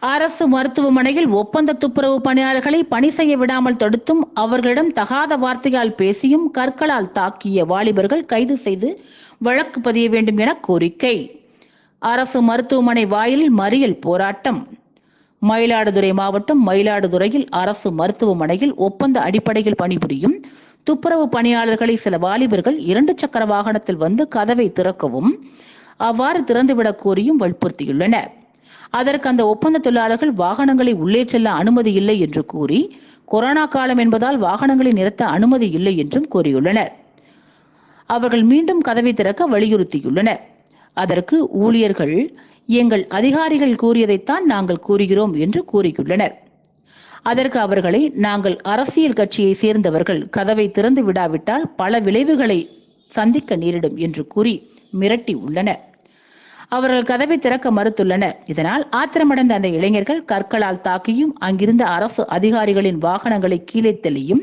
அரசு மருத்துவமனையில் ஒப்பந்த துப்புரவு பணியாளர்களை பணி செய்ய விடாமல் தடுத்தும் அவர்களிடம் தகாத வார்த்தையால் பேசியும் கற்களால் தாக்கிய வாலிபர்கள் கைது செய்து வழக்கு பதிய வேண்டும் என கோரிக்கை. அரசு மருத்துவமனை வாயிலில் மறியல் போராட்டம். மயிலாடுதுறை மாவட்டம் மயிலாடுதுறையில் அரசு மருத்துவமனையில் ஒப்பந்த அடிப்படையில் பணிபுரியும் துப்புரவு பணியாளர்களை சில வாலிபர்கள் இரண்டு சக்கர வாகனத்தில் வந்து கதவை திறக்கவும் அவ்வாறு திறந்துவிடக் கோரியும் வற்புறுத்தியுள்ளனர். அதற்கு அந்த ஒப்பந்த தொழிலாளர்கள் வாகனங்களை உள்ளே செல்ல அனுமதி இல்லை என்று கூறி கொரோனா காலம் என்பதால் வாகனங்களை நிறுத்த அனுமதி இல்லை என்றும் கூறியுள்ளனர். அவர்கள் மீண்டும் கதவை திறக்க வலியுறுத்தியுள்ளனர். அதற்கு ஊழியர்கள் எங்கள் அதிகாரிகள் கூறியதைத்தான் நாங்கள் கூறுகிறோம் என்று கூறியுள்ளனர். அதற்கு அவர்களை நாங்கள் அரசியல் கட்சியை சேர்ந்தவர்கள் கதவை திறந்து விடாவிட்டால் பல விளைவுகளை சந்திக்க நேரிடும் என்று கூறி மிரட்டி உள்ளனர். அவர்கள் கதவை திறக்க மறுத்துள்ளனர். இதனால் ஆத்திரமடைந்த அந்த இளைஞர்கள் கற்களால் தாக்கியும் அங்கிருந்த அரசு அதிகாரிகளின் வாகனங்களை கீழே தெளியும்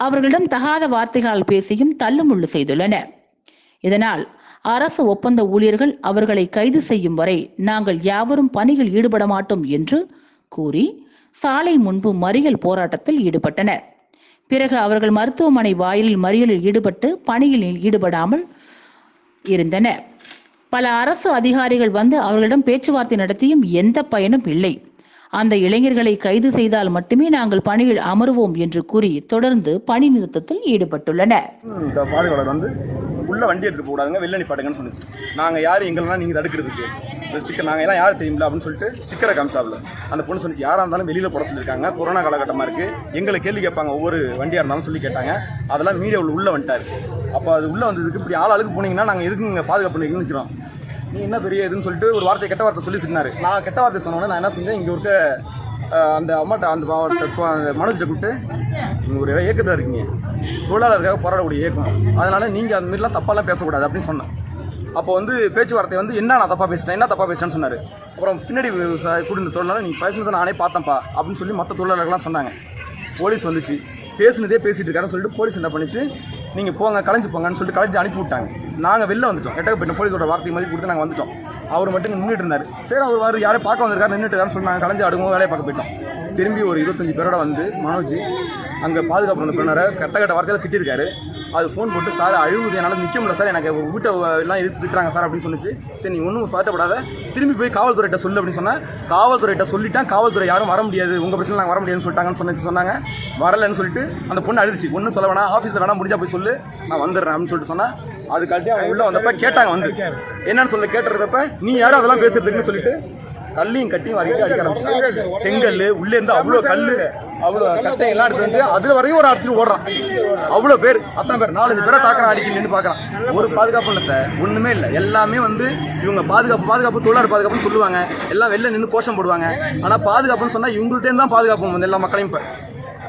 அவர்களிடம் தகாத வார்த்தைகளால் பேசியும் தள்ளுமுள்ளு செய்துள்ளனர். இதனால் அரசு ஒப்பந்த ஊழியர்கள் அவர்களை கைது செய்யும் வரை நாங்கள் யாவரும் பணியில் ஈடுபட மாட்டோம் என்று கூறி சாலை முன்பு மறியல் போராட்டத்தில் ஈடுபட்டனர். பிறகு அவர்கள் மருத்துவமனை வாயிலில் மறியலில் ஈடுபட்டு பணியில் ஈடுபடாமல் இருந்தனர். பல அரசு அதிகாரிகள் வந்து அவர்களிடம் பேச்சுவார்த்தை நடத்தியும் எந்த பயனும் இல்லை. அந்த இளைஞர்களை கைது செய்தால் மட்டுமே நாங்கள் பணியில் அமருவோம் என்று கூறி தொடர்ந்து பணி நிறுத்தத்தில் ஈடுபட்டுள்ளனர். இந்த பாதுகாவலர் வந்து உள்ள வண்டி எடுத்து போடாதுங்க வெளில நிப்பாட்டுங்கன்னு சொன்னிச்சு நாங்கள் யார் எங்களெல்லாம் நீங்கள் தடுக்கிறதுக்கு இந்த ஸ்டிக்கர் நாங்கள் எல்லாம் யார் தெரியுமில்ல அப்படின்னு சொல்லிட்டு ஸ்டிக்கரை காமிச்சாப்ல. அந்த பொண்ணு சொன்னிச்சு யாராக இருந்தாலும் வெளியில் போட சொல்லியிருக்காங்க கொரோனா காலகட்டமாக இருக்குது எங்களை கேள்வி கேட்பாங்க. ஒவ்வொரு வண்டியாக இருந்தாலும் சொல்லி கேட்டாங்க. அதெல்லாம் மீறி உள்ள உள்ளே வந்துட்டார் அப்போ அது உள்ளே வந்ததுக்கு இப்படி ஆள் ஆளுக்கு போனீங்கன்னா நாங்கள் எதுக்கு இங்கே பாதுகாப்பு பண்ணிக்கணும்னு நிற்கிறோம் நீ என்ன பெரிய இதுன்னு சொல்லிட்டு ஒரு வார்த்தை கெட்ட வார்த்தை சொல்லி சொன்னார் நான் கெட்ட வார்த்தை சொன்னோன்னே நான் என்ன செஞ்சேன்? இங்கே இருக்க அந்த அம்மாட்ட அந்த மாவட்ட அந்த மனோஜ்கிட்ட கூப்பிட்டு நீங்கள் ஒரு இயக்கத்தில் இருக்கீங்க. தொழிலாளருக்காக போராடக்கூடிய இயக்கம். அதனால் நீங்கள் அந்த மாதிரிலாம் தப்பாலாம் பேசக்கூடாது அப்படின்னு சொன்னேன். அப்போ வந்து பேச்சுவார்த்தை வந்து என்ன நான் தப்பாக பேசிட்டேன் என்ன தப்பாக பேசிட்டேன்னு சொன்னார். அப்புறம் பின்னாடி குடிந்த தொழிலாளர் நீங்கள் பேசினதை நானே பார்த்தேன்ப்பா அப்படின்னு சொல்லி மற்ற தொழிலாளர்கள்லாம் சொன்னாங்க. போலீஸ் வந்துச்சு. பேசுனதே பேசிகிட்டு இருக்காருன்னு சொல்லிட்டு போலீஸ் என்ன பண்ணிச்சு நீங்கள் போங்க கலைஞ்சு போங்கன்னு சொல்லிட்டு கலைஞ்சு அனுப்பி விட்டாங்க. நாங்கள் வெளில வந்துட்டோம். எட்டக்க போயிட்டு போலீஸோட வார்த்தை மதிப்பு கொடுத்து நாங்கள் வந்துட்டோம். அவர் மட்டும் நின்றுட்டு இருந்தார். சரி அவர் வாரு பார்க்க வந்திருக்காரு நின்றுட்டு இருக்காருன்னு சொல்லி நாங்கள் கலைஞ்சு அடுக்கும் வேலையை பார்க்க போயிட்டோம். திரும்பி ஒரு இருபத்தஞ்சி பேரோட வந்து மனோஜ் அங்கே பாதுகாப்பு அந்த கட்ட கட்ட வார்த்தையில் திட்டிருக்காரு. அது ஃபோன் போட்டு சார் அழுகுது. என்னால் நிற்க முடியல. சார் எனக்கு வீட்டை எல்லாம் இழுத்து திட்டுறாங்க சார் அப்படின்னு சொன்னிச்சு சரி நீ ஒன்றும் பதட்டப்படாத திரும்பி போய் காவல்துறையிட்ட சொல்லு அப்படின்னு சொன்னேன் காவல்துறையிட்ட சொல்லிட்டேன். காவல்துறை யாரும் வர முடியாது. உங்கள் பிரச்சனை நாங்கள் வர முடியாதுன்னு சொல்லிட்டாங்கன்னு சொன்னிச்சு சொன்னாங்க. வரலன்னு சொல்லிட்டு அந்த பொண்ணு அழுதுச்சு. ஒன்றும் சொல்ல வேணாம். ஆஃபீஸில் வேணா முடிஞ்சா போய் சொல்லு. நான் வந்துடுறேன் அப்படின்னு சொல்லிட்டு சொன்னேன் அதுக்காட்டி அவங்க உள்ள வந்தப்ப கேட்டாங்க வந்து. என்னன்னு சொல்ல கேட்டுறதப்ப நீ யாரும் அதெல்லாம் பேசுறதுக்குன்னு சொல்லிட்டு கல்லையும் கட்டியும் வரைக்கும் அடிக்க ஆரம்பிச்சு செங்கல் உள்ளே இருந்து அவ்வளோ கல் அவ்வளோ கட்டை எல்லாம் எடுத்து வந்து அதுல வரையும் ஒரு அடிச்சு ஓடுறான். அவ்வளோ பேர் அத்தனை பேர் நாலஞ்சு பேரை தாக்குறான் அடிக்க நின்று பார்க்குறான். ஒரு பாதுகாப்பு இல்லை சார் ஒன்றுமே இல்லை. எல்லாமே வந்து இவங்க பாதுகாப்பு பாதுகாப்பு தொழிலாளர் பாதுகாப்புன்னு சொல்லுவாங்க. எல்லாம் வெளில நின்று கோஷம் போடுவாங்க. ஆனால் பாதுகாப்புன்னு சொன்னால் இவங்கள்ட்டே தான் பாதுகாப்பு வந்து எல்லா மக்களையும் இப்போ.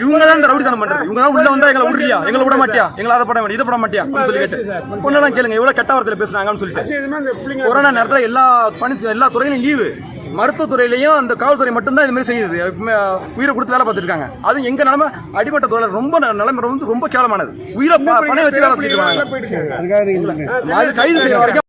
இவங்க தான் இந்த ரவுடித்தனம் பண்றது. இவங்க தான் உள்ள வந்தா எங்களை விடுறியா எங்களை விட மாட்டியா? எங்களை அதை பட இதை பட மாட்டியா? அப்படின்னு சொல்லி கேட்டு பொண்ணெல்லாம் கேளுங்க எவ்வளவு கெட்ட வார்த்தையில பேசுறாங்கன்னு சொல்லிட்டு. கொரோனா நேரத்தில் எல்லா பணி எல்லா துறையிலும் லீவு மருத்துவத்துறையிலையும் அந்த காவல்துறை மட்டும்தான் இது மாதிரி செய்யுது. உயிரை கொடுத்து வேலை பார்த்துட்டு இருக்காங்க அது எங்க நிலைமை அடிப்பட்ட தொழில் ரொம்ப நிலைமை வந்து ரொம்ப கேவலமானது. உயிரை பணம் வச்சு வேலை நீங்க அது கைது செய்யற வரைக்கும்